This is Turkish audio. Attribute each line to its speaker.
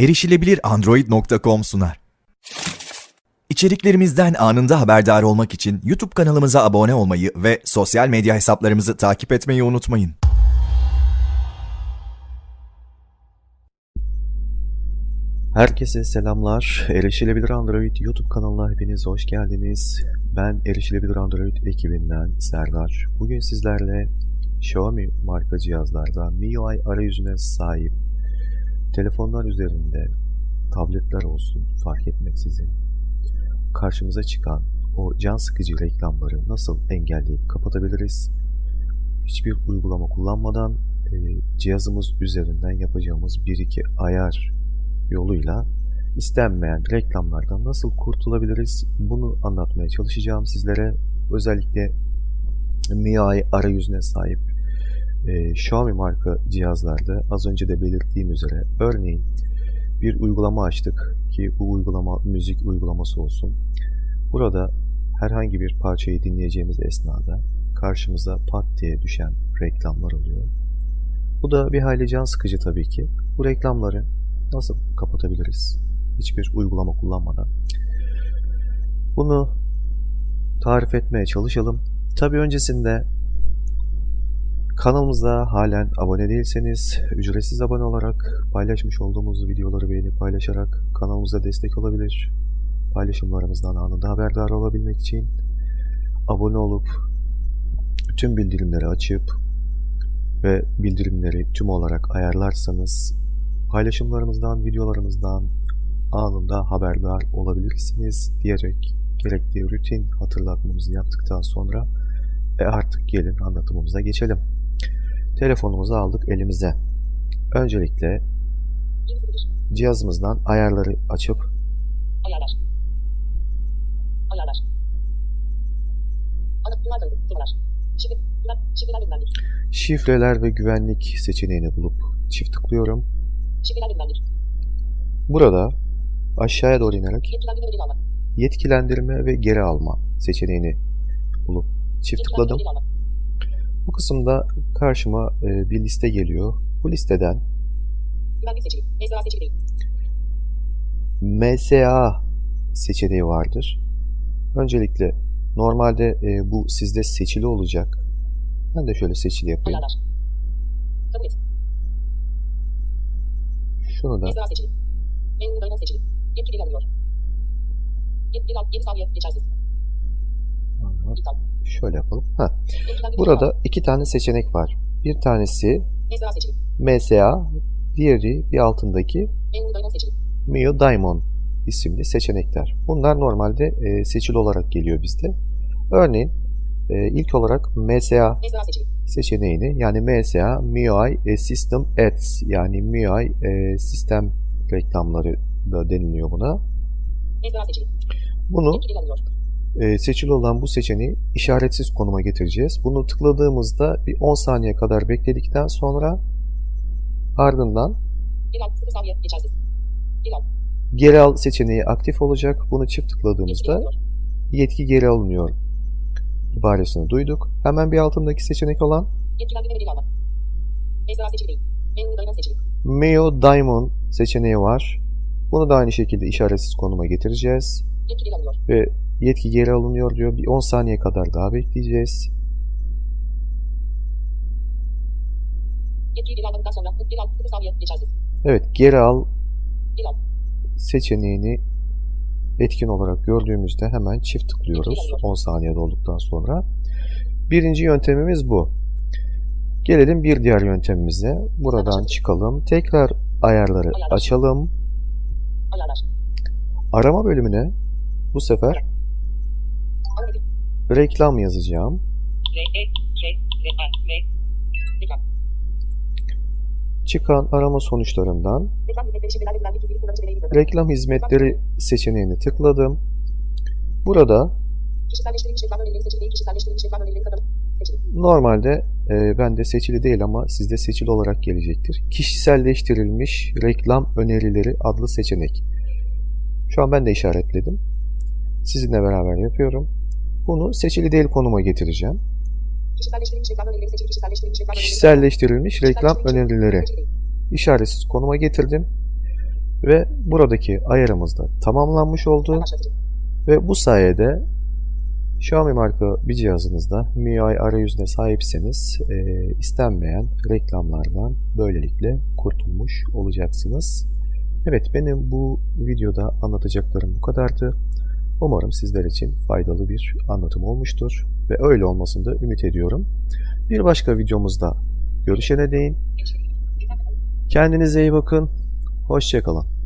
Speaker 1: Erişilebilir Android.com sunar. İçeriklerimizden anında haberdar olmak için YouTube kanalımıza abone olmayı ve sosyal medya hesaplarımızı takip etmeyi unutmayın.
Speaker 2: Herkese selamlar. Erişilebilir Android YouTube kanalına hepiniz hoş geldiniz. Ben Erişilebilir Android ekibinden Serdar. Bugün sizlerle Xiaomi marka cihazlarda MIUI arayüzüne sahip telefonlar üzerinde tabletler olsun fark etmeksizin karşımıza çıkan o can sıkıcı reklamları nasıl engelleyip kapatabiliriz? Hiçbir uygulama kullanmadan e, cihazımız üzerinden yapacağımız 1-2 ayar yoluyla istenmeyen reklamlardan nasıl kurtulabiliriz? Bunu anlatmaya çalışacağım sizlere. Özellikle MIUI arayüzüne sahip e, Xiaomi marka cihazlarda az önce de belirttiğim üzere örneğin bir uygulama açtık ki bu uygulama müzik uygulaması olsun. Burada herhangi bir parçayı dinleyeceğimiz esnada karşımıza pat diye düşen reklamlar oluyor. Bu da bir hayli can sıkıcı tabii ki. Bu reklamları nasıl kapatabiliriz? Hiçbir uygulama kullanmadan. Bunu tarif etmeye çalışalım. Tabii öncesinde kanalımıza halen abone değilseniz ücretsiz abone olarak paylaşmış olduğumuz videoları beğenip paylaşarak kanalımıza destek olabilir. Paylaşımlarımızdan anında haberdar olabilmek için abone olup tüm bildirimleri açıp ve bildirimleri tüm olarak ayarlarsanız paylaşımlarımızdan, videolarımızdan anında haberdar olabilirsiniz diyerek gerekli rutin hatırlatmamızı yaptıktan sonra e artık gelin anlatımımıza geçelim. Telefonumuzu aldık elimize. Öncelikle cihazımızdan ayarları açıp
Speaker 3: Ayarlar. Ayarlar. Şifreler ve güvenlik.
Speaker 2: seçeneğini bulup çift tıklıyorum. Burada aşağıya doğru inerek
Speaker 3: yetkilendirme ve geri alma
Speaker 2: seçeneğini bulup çift tıkladım.
Speaker 3: Yetkilendirme ve geri alma.
Speaker 2: Bu kısımda karşıma e, bir liste geliyor. Bu listeden
Speaker 3: seçili. Esra seçili.
Speaker 2: MSA seçeneği vardır. Öncelikle normalde e, bu sizde seçili olacak. Ben de şöyle seçili yapayım. Şunu da
Speaker 3: Esra seçili. Menü seçili. Yetki alıyor. Yetki al. 7 saniye. Geçersiz.
Speaker 2: Şöyle yapalım. Ha, burada iki tane seçenek var. Bir tanesi. MSA, diğeri bir altındaki. Mio Diamond isimli seçenekler. Bunlar normalde e, seçili olarak geliyor bizde. Örneğin e, ilk olarak MSA seçeneğini yani MSA MIUI e, System Ads yani MIUI e, sistem reklamları da deniliyor buna. Bunu. E, seçili olan bu seçeneği işaretsiz konuma getireceğiz. Bunu tıkladığımızda bir 10 saniye kadar bekledikten sonra ardından
Speaker 3: Geri al. 0 saniye. Geçersiz. Geri al.
Speaker 2: geri al seçeneği aktif olacak. Bunu çift tıkladığımızda yetki geri alınıyor ibaresini duyduk. Hemen bir altındaki seçenek olan. Mio Diamond seçeneği var. Bunu da aynı şekilde işaretsiz konuma getireceğiz. Ve yetki geri alınıyor diyor. Bir 10 saniye kadar daha bekleyeceğiz.
Speaker 3: Yetki geri sonra geri al. 0 saniye. Geçersiz.
Speaker 2: Evet geri al seçeneğini etkin olarak gördüğümüzde hemen çift tıklıyoruz 10 saniye dolduktan sonra. Birinci yöntemimiz bu. Gelelim bir diğer yöntemimize. Buradan çıkalım. Tekrar ayarları açalım. Arama bölümüne bu sefer. Reklam yazacağım. Çıkan arama sonuçlarından
Speaker 3: Reklam hizmetleri
Speaker 2: seçeneğini tıkladım. Burada normalde e, bende seçili değil ama sizde seçili olarak gelecektir. Kişiselleştirilmiş reklam önerileri adlı seçenek. Şu an ben de işaretledim. Sizinle beraber yapıyorum. Bunu seçili değil konuma getireceğim.
Speaker 3: Kişiselleştirilmiş reklam önerileri seçili. Kişiselleştirilmiş reklam önerileri
Speaker 2: Kişiselleştirilmiş reklam
Speaker 3: Kişiselleştirilmiş
Speaker 2: önerileri
Speaker 3: seçili değil.
Speaker 2: işaretsiz konuma getirdim. Ve buradaki ayarımız da tamamlanmış oldu. Ve bu sayede Xiaomi marka bir cihazınızda MIUI arayüzüne sahipseniz e, istenmeyen reklamlardan böylelikle kurtulmuş olacaksınız. Evet benim bu videoda anlatacaklarım bu kadardı. Umarım sizler için faydalı bir anlatım olmuştur ve öyle olmasını da ümit ediyorum. Bir başka videomuzda görüşene değin. Kendinize iyi bakın. Hoşçakalın.